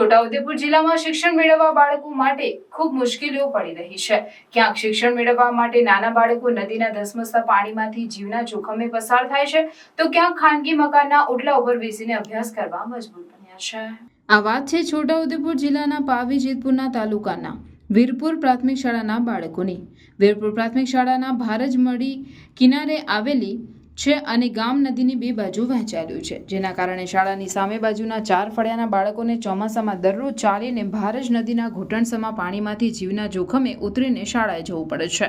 છોટાઉદેપુર જિલ્લામાં શિક્ષણ મેળવવા બાળકો માટે ખૂબ મુશ્કેલીઓ પડી રહી છે. ક્યાંક શિક્ષણ મેળવવા માટે નાના બાળકો નદીના ધસમસતા પાણીમાંથી જીવના જોખમે પસાર થાય છે, તો ક્યાંક ખાનગી મકાનના ઓટલા ઉપર બેસીને અભ્યાસ કરવા મજબૂર બન્યા છે. આ વાત છે છોટાઉદેપુર જિલ્લાના પાવી જેતપુરના તાલુકાના વીરપુર પ્રાથમિક શાળાના બાળકોની. વીરપુર પ્રાથમિક શાળાના ભારજમડી કિનારે આવેલી છે અને ગામ નદીની બે બાજુ વહેંચાયેલું છે, જેના કારણે શાળાની સામે બાજુના ચાર ફળિયાના બાળકોને ચોમાસામાં દરરોજ ચાલીને ભારજ નદીના ઘૂંટણસમાં પાણીમાંથી જીવના જોખમે ઉતરીને શાળાએ જવું પડે છે.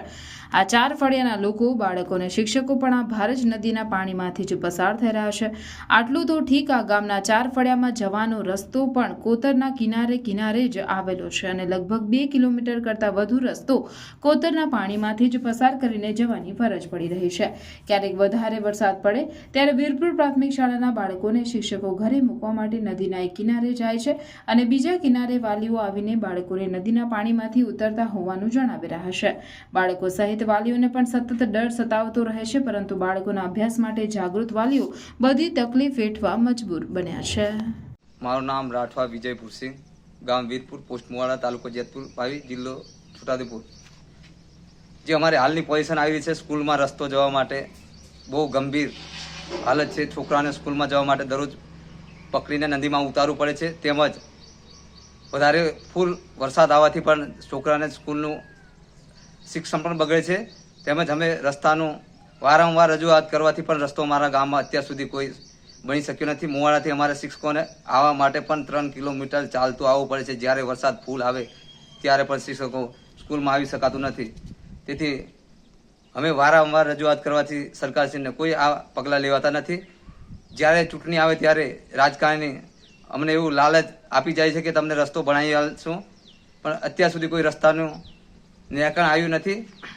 આ ચાર ફળિયાના લોકો બાળકોને શિક્ષકો પણ આ ભારજ નદીના પાણીમાંથી જ પસાર થઈ રહ્યા છે. આટલું તો ઠીક આ ગામના ચાર ફળિયામાં જવાનો રસ્તો પણ કોતરના કિનારે કિનારે જ આવેલો છે અને લગભગ બે કિલોમીટર કરતાં વધુ રસ્તો કોતરના પાણીમાંથી જ પસાર કરીને જવાની ફરજ પડી રહી છે. ક્યારેક વધારે વરસાદ પડે, ત્યારે વીરપુર પ્રાથમિક શાળાના બાળકોને શિક્ષકો ઘરે મૂકવા માટે નદીના એક કિનારે જાય છે અને બીજા કિનારે વાલીઓ આવીને બાળકોને નદીના પાણીમાંથી ઉતરતા હોવાનું જણાવી રહ્યા છે. બાળકો સહિત વાલીઓને પણ સતત ડર સતાવતો રહે છે, પરંતુ બાળકોના અભ્યાસ માટે જાગૃત વાલીઓ બધી તકલીફ વેઠવા મજબૂર બન્યા છે. મારું નામ રાઠવા વિજય પુરસિંહ ગામ વીરપુર, પોસ્ટ મુવાડા, તાલુકો જેતપુર, ભાવી, જિલ્લો છોટાઉદેપુર. જે અમારે હાલની પોઝિશન આવી છે સ્કૂલમાં રસ્તો જવા માટે બહુ ગંભીર હાલત છે. છોકરાને સ્કૂલમાં જવા માટે દરરોજ પકડીને નદીમાં ઉતારવું પડે છે. તેમજ વધારે ફૂલ વરસાદ આવવાથી પણ છોકરાને સ્કૂલનું શિક્ષણ પણ બગડે છે. તેમજ અમે રસ્તાનું વારંવાર રજૂઆત કરવાથી પણ રસ્તો અમારા ગામમાં અત્યાર સુધી કોઈ બની શક્યો નથી. મુવાડાથી અમારા શિક્ષકોને આવવા માટે પણ ત્રણ કિલોમીટર ચાલતું આવવું પડે છે. જ્યારે વરસાદ ફૂલ આવે ત્યારે પણ શિક્ષકો સ્કૂલમાં આવી શકાતું નથી. તેથી અમે વારંવાર રજૂઆત કરવાથી સરકારશ્રીને કોઈ આ પગલાં લેવાતા નથી. જ્યારે ચૂંટણી આવે ત્યારે રાજકારણી અમને એવું લાલચ આપી જાય છે કે તમને રસ્તો બનાવી આપશું પણ અત્યાર સુધી કોઈ રસ્તાનું નિરાકરણ આવ્યું નથી.